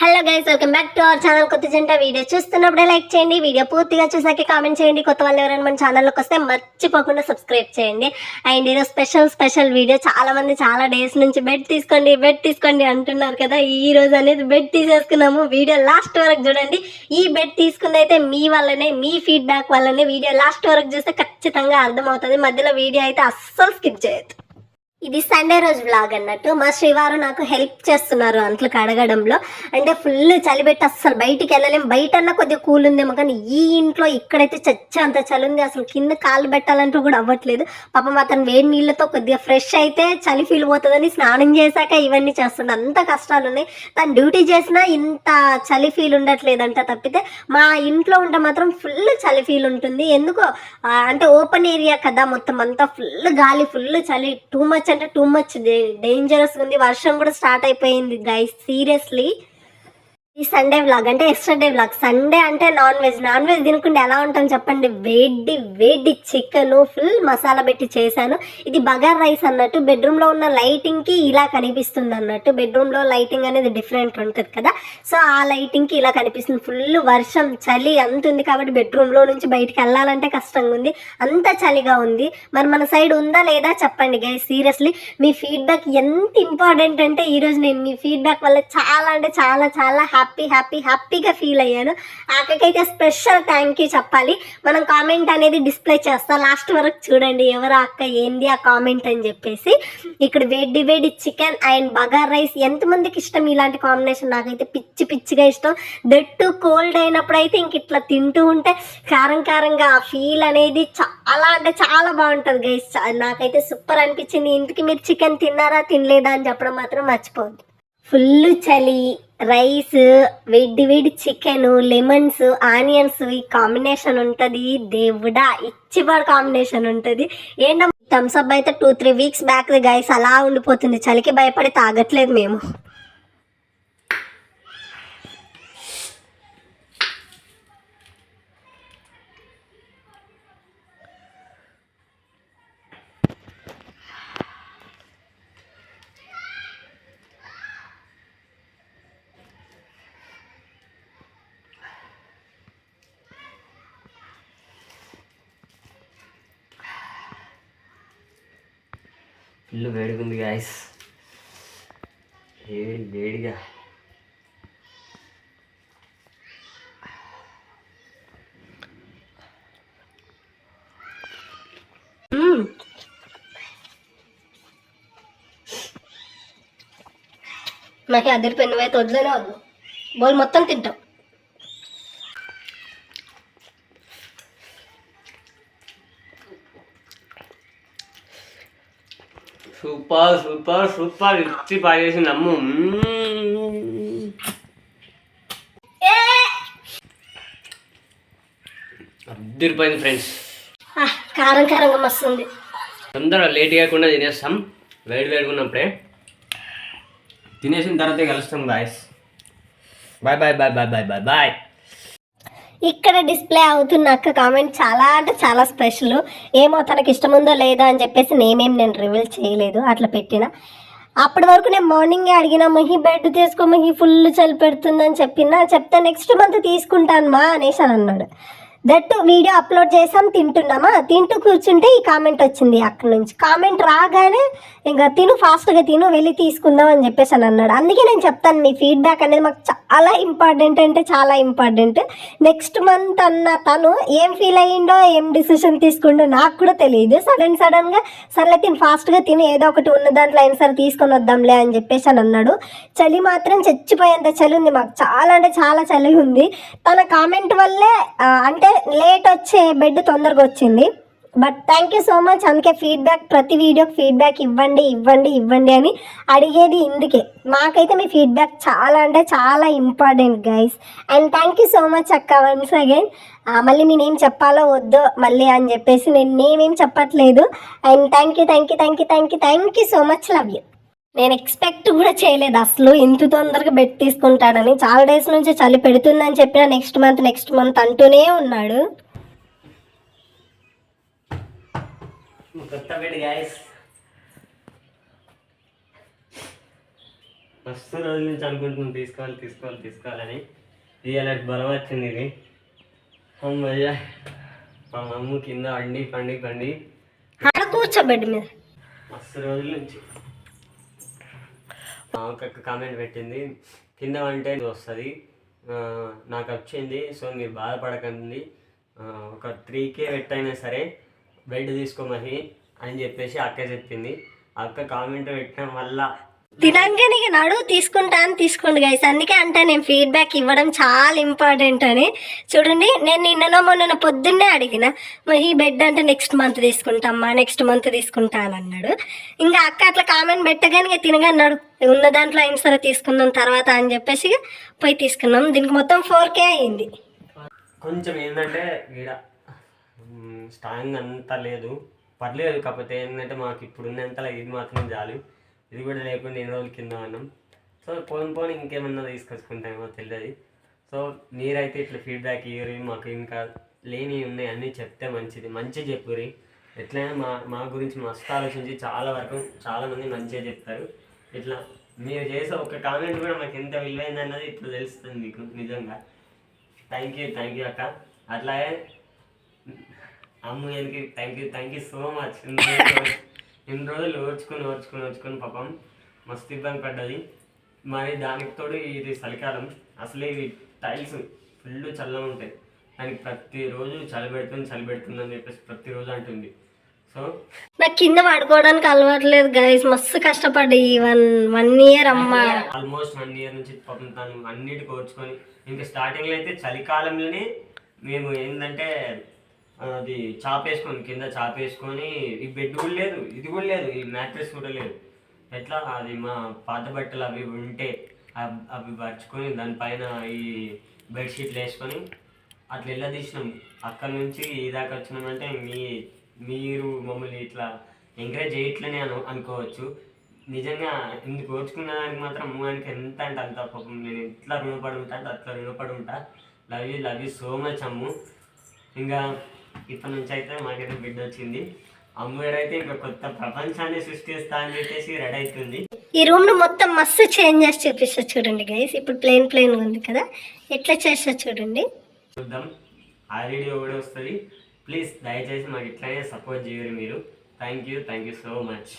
Hello guys welcome back to our channel కొత్త జంట video చూస్తున్నప్పుడే లైక్ చేయండి వీడియో పూర్తిగా చూసాక కామెంట్ చేయండి. కొత్త వాళ్ళు ఎవరైనా మన ఛానల్లోకి వస్తే మర్చిపోకుండా సబ్స్క్రైబ్ చేయండి. అండ్ ఈరోజు స్పెషల్ స్పెషల్ వీడియో చాలా మంది చాలా డేస్ నుంచి బెడ్ తీసుకోండి బెడ్ తీసుకోండి అంటున్నారు కదా. ఈ రోజు అనేది బెడ్ తీసేసుకున్నాము. వీడియో లాస్ట్ వరకు చూడండి. ఈ బెడ్ తీసుకుంది అయితే మీ వల్లనే మీ ఫీడ్బ్యాక్ వల్లనే వీడియో లాస్ట్ వరకు చూస్తే ఖచ్చితంగా అర్థమవుతుంది. మధ్యలో వీడియో అయితే అస్సలు స్కిప్ చేయొద్దు. ఇది సండే రోజు వ్లాగ్ అన్నట్టు. మా శ్రీవారు నాకు హెల్ప్ చేస్తున్నారు అంట్లు కడగడంలో అంటే ఫుల్ చలిబెట్టి అస్సలు బయటికి వెళ్ళలేము బయట అన్న కొద్దిగా కూల్ ఉందేమో కానీ ఈ ఇంట్లో ఇక్కడైతే చచ్చ అంత చలి ఉంది. అసలు కింద కాలు పెట్టాలంటూ కూడా అవ్వట్లేదు. పాపం అతను వేడి నీళ్ళతో కొద్దిగా ఫ్రెష్ అయితే చలి ఫీల్ పోతుందని స్నానం చేశాక ఇవన్నీ చేస్తుంది అంత కష్టాలు ఉన్నాయి తను డ్యూటీ చేసినా ఇంత చలి ఫీల్ ఉండట్లేదంట తప్పితే మా ఇంట్లో ఉంటే మాత్రం ఫుల్ చలి ఫీల్ ఉంటుంది. ఎందుకో అంటే ఓపెన్ ఏరియా కదా మొత్తం అంతా. ఫుల్ గాలి ఫుల్ చలి టూ మచ్ అంటే టూ మచ్ డేంజరస్ ఉంది. వర్షం కూడా స్టార్ట్ అయిపోయింది గైస్ సీరియస్లీ ఈ సండే వ్లాగ్ అంటే ఎస్టర్డే వ్లాగ్ సండే అంటే నాన్ వెజ్ నాన్ వెజ్ తినకుండా ఎలా ఉంటాం చెప్పండి? వేడి వేడి చికెన్ ఫుల్ మసాలా పెట్టి చేశాను. ఇది బగార్ రైస్ అన్నట్టు బెడ్రూమ్లో ఉన్న లైటింగ్కి ఇలా కనిపిస్తుంది అన్నట్టు. బెడ్రూమ్లో లైటింగ్ అనేది డిఫరెంట్ ఉంటుంది కదా. సో ఆ లైటింగ్కి ఇలా కనిపిస్తుంది. ఫుల్ వర్షం చలి అంత ఉంది కాబట్టి బెడ్రూమ్లో నుంచి బయటికి వెళ్ళాలంటే కష్టంగా ఉంది. అంత చలిగా ఉంది. మరి మన సైడ్ ఉందా లేదా చెప్పండి గై సీరియస్లీ మీ ఫీడ్బ్యాక్ ఎంత ఇంపార్టెంట్ అంటే ఈరోజు నేను మీ ఫీడ్బ్యాక్ వల్ల చాలా అంటే చాలా చాలా హ్యాపీ హ్యాపీ హ్యాపీ హ్యాపీగా ఫీల్ అయ్యాను. ఆకకైతే స్పెషల్ థ్యాంక్ యూ చెప్పాలి. మనం కామెంట్ అనేది డిస్ప్లే చేస్తాం. లాస్ట్ వరకు చూడండి ఎవరు అక్క ఏంది ఆ కామెంట్ అని చెప్పేసి. ఇక్కడ వేడి వేడి చికెన్ అండ్ బగార్ రైస్ ఎంతమందికి ఇష్టం? ఇలాంటి కాంబినేషన్ నాకైతే పిచ్చి పిచ్చిగా ఇష్టం. దట్టు కోల్డ్ అయినప్పుడు అయితే ఇంక ఇట్లా తింటూ ఉంటే కారం కారంగా ఆ ఫీల్ అనేది చాలా అంటే చాలా బాగుంటుంది గైస్ నాకైతే సూపర్ అనిపించింది. ఇంటికి మీరు చికెన్ తిన్నారా తినలేదా అని చెప్పడం మాత్రం మర్చిపోవద్దు. ఫుల్ చలి రైస్ విడి విడి చికెన్ లెమన్స్ ఆనియన్స్ ఈ కాంబినేషన్ ఉంటుంది. దేవుడా ఇచ్చిపాడు కాంబినేషన్ ఉంటుంది. ఏంటో థమ్స్ అప్ అయితే two three weeks back guys అలా ఉండిపోతుంది. చలికి భయపడి తాగట్లేదు మేము. ఫుల్ వేడిగా ఉంది గాయస్ వేడి వేడిగా. మ్మ్. నాకు అదిరిపోయి నువ్వైతే వద్దు. బోల్ మొత్తం తింటాం సూపర్ సూపర్ సూపర్. ఇచ్చి పాడేసి నమ్ము. అద్దరిపోయింది ఫ్రెండ్స్. కారం కారంగా మస్తుంది. తొందరగా లేట్ కాకుండా తినేస్తాం. వేడి వేడిగా ఉన్నప్పుడే తినేసిన తర్వాత కలుస్తాం guys bye bye bye bye bye bye bye. ఇక్కడ డిస్ప్లే అవుతున్న అక్క కామెంట్ చాలా అంటే చాలా స్పెషల్. ఏమో తనకి ఇష్టం ఉందో లేదో అని చెప్పేసి నేనేం నేను రివీల్ చేయలేదు అట్లా పెట్టిన. అప్పటి వరకు నేను మార్నింగే అడిగిన మహి బెడ్ తీసుకో మహి ఫుల్ చలి పెడుతుందని చెప్పిన చెప్తే నెక్స్ట్ మంత్ తీసుకుంటాను మా అనేసి అని అన్నాడు. దట్ వీడియో అప్లోడ్ చేసాం తింటున్నామా? తింటూ కూర్చుంటే ఈ కామెంట్ వచ్చింది అక్కడ నుంచి. కామెంట్ రాగానే ఇంకా తిను ఫాస్ట్గా తిను వెళ్ళి తీసుకుందాం అని చెప్పేసి అని అన్నాడు. అందుకే నేను చెప్తాను మీ ఫీడ్బ్యాక్ అనేది మాకు చాలా ఇంపార్టెంట్ అంటే చాలా ఇంపార్టెంట్. నెక్స్ట్ మంత్ అన్న తను ఏం ఫీల్ అయ్యిండో ఏం డిసిషన్ తీసుకుండో నాకు కూడా తెలియదు. సడన్ సడన్గా సర్లే తిను ఫాస్ట్గా తిని ఏదో ఒకటి ఉన్న దాంట్లో అయినా సరే తీసుకొని వద్దాంలే అని చెప్పేసి అని అన్నాడు. చలి మాత్రం చచ్చిపోయేంత చలి ఉంది మాకు. చాలా అంటే చాలా చలి ఉంది. తన కామెంట్ వల్లే అంటే లేట్ వచ్చే బెడ్ తొందరగా వచ్చింది. But thank you so much అందుకే ఫీడ్బ్యాక్ ప్రతి వీడియోకి ఫీడ్బ్యాక్ ఇవ్వండి ఇవ్వండి ఇవ్వండి అని అడిగేది ఇందుకే. మాకైతే మీ ఫీడ్బ్యాక్ చాలా అంటే చాలా important guys and thank you so much అక్క వన్స్ అగైన్ మళ్ళీ నేనేం చెప్పాలో వద్దో మళ్ళీ అని చెప్పేసి నేను నేనేం చెప్పట్లేదు. And thank you thank you thank you thank you thank you so much love you నేను ఎక్స్పెక్ట్ కూడా చేయలేదు. అసలు ఇంత తొందరగా బెడ్ తీసుకుంటాడని చాలా డేస్ నుంచి చలి పెడుతుందని చెప్పిన నెక్స్ట్ మంత్ నెక్స్ట్ మంత్ అంటూనే ఉన్నాడు. మస్తు రోజుల నుంచి అనుకుంటున్నాను తీసుకోవాలి తీసుకోవాలి తీసుకోవాలని. ఇవాళ బలం వచ్చింది ఇది. అమ్మయ్య. మా మమ్మ కింద పండి పండి. ఆడ కూర్చో బెడ్ మీద. మస్తు రోజుల నుంచి. ఒక కామెంట్ పెట్టింది. కింద అంటే వస్తుంది. నాకు వచ్చింది. సో మీరు బాధపడకండి. ఒక త్రీ కే పెట్టైనా సరే బెడ్ తీసుకోమని అని చెప్పేసి అక్క చెప్పింది. అక్క కామెంట్ పెట్టడం వల్ల తినంగానే ఇక నడు తీసుకుంటా అని తీసుకోండి గైస్ అందుకే అంటే నేను ఫీడ్బ్యాక్ ఇవ్వడం చాలా ఇంపార్టెంట్ అని. చూడండి నేను నిన్ననో మొన్న పొద్దున్నే అడిగిన ఈ బెడ్ అంటే నెక్స్ట్ మంత్ తీసుకుంటామ్మా నెక్స్ట్ మంత్ తీసుకుంటా అని అన్నాడు. ఇంకా అక్క అట్లా కామెంట్ పెట్టగానే ఇక తినగన్నాడు ఉన్న దాంట్లో అయిన సరే తీసుకుందాం తర్వాత అని చెప్పేసి పోయి తీసుకున్నాం. దీనికి మొత్తం ఫోర్ కే అయింది. కొంచెం ఏంటంటే ఈడ స్ట్రాంగ్ అంత లేదు. పర్లేదు కాకపోతే ఏంటంటే మాకు ఇప్పుడు ఉన్నంతలో ఇది మాత్రం చాలు ఇది కూడా లేకుండా ఎన్ని రోజులు కింద ఉన్నాం. సో పోను పోను ఇంకేమన్నా తీసుకొచ్చుకుంటామో తెలియదు సో మీరైతే ఇట్లా ఫీడ్బ్యాక్ ఇవ్వరు మాకు ఇంకా లేని ఉన్నాయి అన్నీ చెప్తే మంచిది. మంచి చెప్పురి ఎట్లయినా మా మా గురించి మస్తు ఆలోచించి చాలా వరకు చాలామంది మంచిగా చెప్తారు. ఇట్లా మీరు చేసే ఒక కామెంట్ కూడా మాకు ఎంత విలువైంది అన్నది ఇప్పుడు తెలుస్తుంది మీకు నిజంగా. థ్యాంక్ యూ థ్యాంక్ యూ అక్క. అట్లాగే అమ్మగారికి thank you thank you so much ఇన్ని రోజులు ఓర్చుకొని ఓర్చుకొని ఓర్చుకొని పాపం మస్తు ఇబ్బంది పడ్డది. మరి దానికి తోడు ఇది చలికాలం. అసలే ఇవి టైల్స్ ఫుల్ చల్లగా ఉంటాయి. దానికి ప్రతిరోజు చలి పెడుతుంది చలి పెడుతుంది అని చెప్పేసి ప్రతిరోజు అంటుంది. సో నాకు కింద పడుకోవడానికి అలవాట్లేదు గైస్ మస్తు కష్టపడ్డా ఈ వన్ వన్ ఇయర్ అమ్మ. ఆల్మోస్ట్ వన్ ఇయర్ నుంచి పాపం తను అన్నిటి కోర్చుకొని ఇంకా స్టార్టింగ్లో అయితే చలికాలంలోనే మేము ఏంటంటే అది చాపేసుకొని కింద చాపేసుకొని ఈ బెడ్ కూడా లేదు ఇది కూడా లేదు ఈ మ్యాట్రెస్ కూడా లేదు. ఎట్లా? అది మా పాత బట్టలు అవి ఉంటే అవి పరుచుకొని దానిపైన ఈ బెడ్షీట్లు వేసుకొని అట్లా ఎలా తీసినాం. అక్కడ నుంచి ఈ దాకా వచ్చినామంటే మీ మీరు మమ్మల్ని ఇట్లా ఎంకరేజ్ చేయట్లనే అను అనుకోవచ్చు. నిజంగా ఇందుకు ఓర్చుకున్న దానికి మాత్రం మూవానికి ఎంత అంటే అంత పాపం. నేను ఎట్లా రుణపడి ఉంటా అంటే అట్లా రుణపడి ఉంటా. Love you love you so much Ammu. ఇంకా ఇప్పటి నుంచి అయితే మాకైతే బిడ్డ వచ్చింది. అమ్మగారు అయితే ఇంకా కొత్త ప్రపంచాన్ని సృష్టిస్తా అని చెప్పేసి రెడీ అవుతుంది ఈ రూమ్ను మొత్తం మస్తు చేంజ్ చేసి చూపిస్తా చూడండి గైస్ ఇప్పుడు ప్లేన్ ప్లేన్ ఉంది కదా. ఎట్లా చేస్తా చూడండి. చూద్దాం. ఆ వీడియో కూడా వస్తుంది. ప్లీజ్ దయచేసి మాకు ఇట్లానే సపోర్ట్ చేయరు మీరు. Thank you thank you so much